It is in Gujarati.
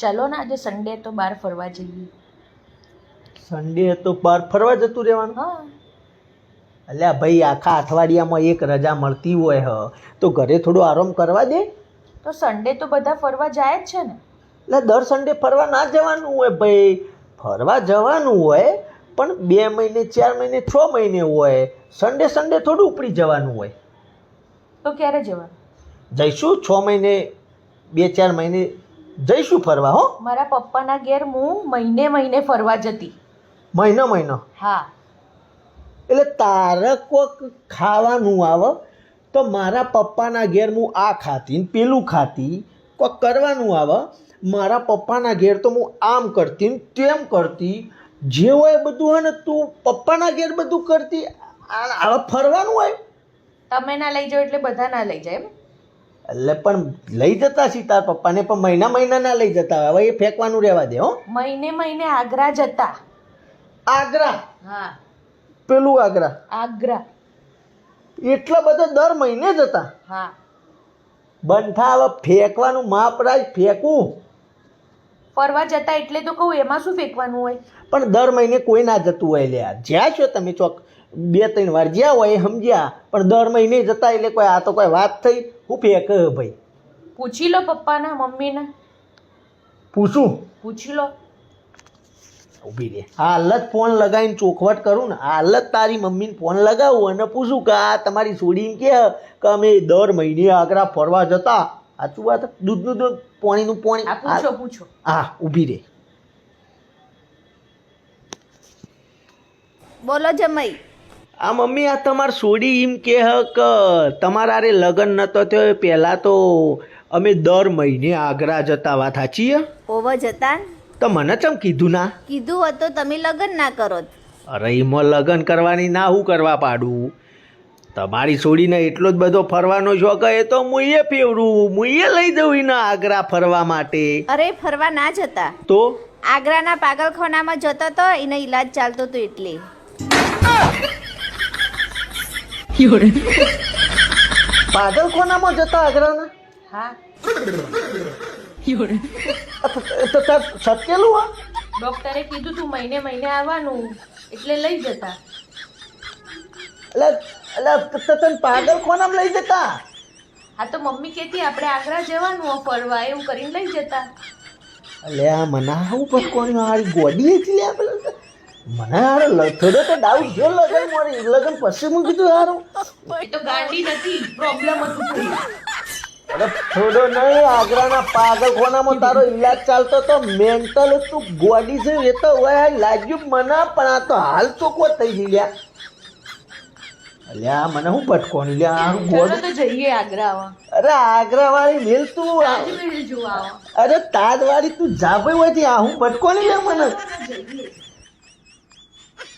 ચલો ને આજે સન્ડે તો બહાર ફરવા જઈએ. સન્ડે તો બહાર ફરવા જતું રહેવાનું? હા. અલ્યા ભાઈ આખા અઠવાડિયામાં એક રજા મળતી હોય હ. તો ઘરે થોડો આરામ કરવા દે. તો સન્ડે તો બધા ફરવા જાય જ છે ને. એટલે દર સન્ડે ફરવા ના જવાનું હોય ભાઈ. ફરવા જવાનું હોય પણ બે મહિને ચાર મહિને છ મહિને હોય. સન્ડે સન્ડે થોડું ઉપડી જવાનું હોય. તો ક્યારે જવાનું? જઈશું છ મહિને બે ચાર મહિને જઈશું ફરવા હો? મારા પપ્પાના ઘેર હું મહિને મહિને ફરવા જતી. મહિનો મહિનો? હા. એટલે તારે કોક ખાવાનું આવે તો મારા પપ્પાના ઘેર હું આ ખાતી ને પેલું ખાતી કોક કરવાનું આવે મારા પપ્પાના ઘેર તો હું આમ કરતી ને તેમ કરતી જે હોય બધું હોય ને તું પપ્પાના ઘેર બધું કરતી આ- હવે ફરવાનું હોય. તમે ના લઈ જાઓ એટલે બધા ના લઈ જાય એમ. એટલે પણ લઈ જતા સીતા પપ્પાને પણ મહિના મહિના ના લઈ જતા હવે એ ફેંકવાનું રહેવા દે હો. મહિને મહિને આગ્રા જતા. આગ્રા? હા. પેલું આગ્રા? આગ્રા. એટલા બધા દર મહિને જતા? હા. બંઠા હવે ફેંકવાનું માપરાજ ફેંકવું. ફરવા જતા એટલે તો કહું એમાં શું ફેંકવાનું હોય? પણ દર મહિને કોઈ ના જતું હોય લે જ્યાં છો તમે ચોક બે ત્રણ વાર જ્યાં હોય એ સમજ્યા પણ દર મહિને જતા એટલે કોઈ આ તો કોઈ વાત થઈ. હું ફેંક ભાઈ. પૂછી લો પપ્પાના મમ્મીને. પૂછું? પૂછી લો. ઊભી રે. હાલ જ ફોન લગાવીને ચોખવટ કરું ને હાલ જ તારી મમ્મીને ફોન લગાવું અને પૂછું કે આ તમારી છોડીને કે કે અમે દર મહિને આગ્રા ફરવા જતા? સાચું વાત? દૂધનું દૂધ પાણીનું આ પાણી પૂછો પૂછો. હા ઊભી રે. બોલો જમાઈ. આ મમ્મી આ તમાર સોડી એમ કે હક? તમારા અરે લગ્ન નતો થયો એ પહેલાં તો અમે દર મહિને આગ્રા જતા વાત સાચી? ઓવર જતા તો મને ચમ કીધું ના? કીધું હોત તો તમે લગ્ન ના કરો અરે એમાં લગ્ન કરવાની ના હું કરવા પાડું? તમારી છોડીને એટલો જ બધો ફરવાનો શોખ એ તો મુઈએ ફેવરું. મુઈએ લઈ જવું એને આગ્રા ફરવા માટે. અરે ફરવા ના જતા. તો? આગ્રાના પાગલખાનામાં જતો તો એને ઈલાજ ચાલતો હતો એટલે. પાગલખોનામાં જતા આગ્રાના હા. તો તાર સત્યેલું હા? ડોક્ટરે કીધું તું મહિને મહિને આવવાનું એટલે લઈ જતા. એટલે એટલે તો તને પાગલખોનામાં લઈ જતા? હા તો મમ્મી કહેતી આપણે આગ્રા જવાનું ફરવા એવું કરીને લઈ જતા. અલે આ મના હું પર કોણ મારી ગોડી હતી લે. મને આરે થોડો તો ડાઉટ જો લગન મારી લગન પછી હું કીધું હારું. તો ગાંડી નથી પ્રોબ્લેમ હતું અરે થોડો નહીં આગ્રાના પાગલખોનામાં તારો ઈલાજ ચાલતો તો મેન્ટલ તું ગોડી છે એ તો હોય લાગ્યું મને પણ આ તો હાલ ચોખ્ખો થઈ ગઈ લ્યા અલ્યા મને હું ભટકોણી લ્યા આ ગોડ તો જઈએ આગ્રા અરે આગ્રા વાળી મેલ તું. અરે તાજ વાળી તું જા ભાઈ હોય આ હું ભટકોણી લે મને? જઈએ.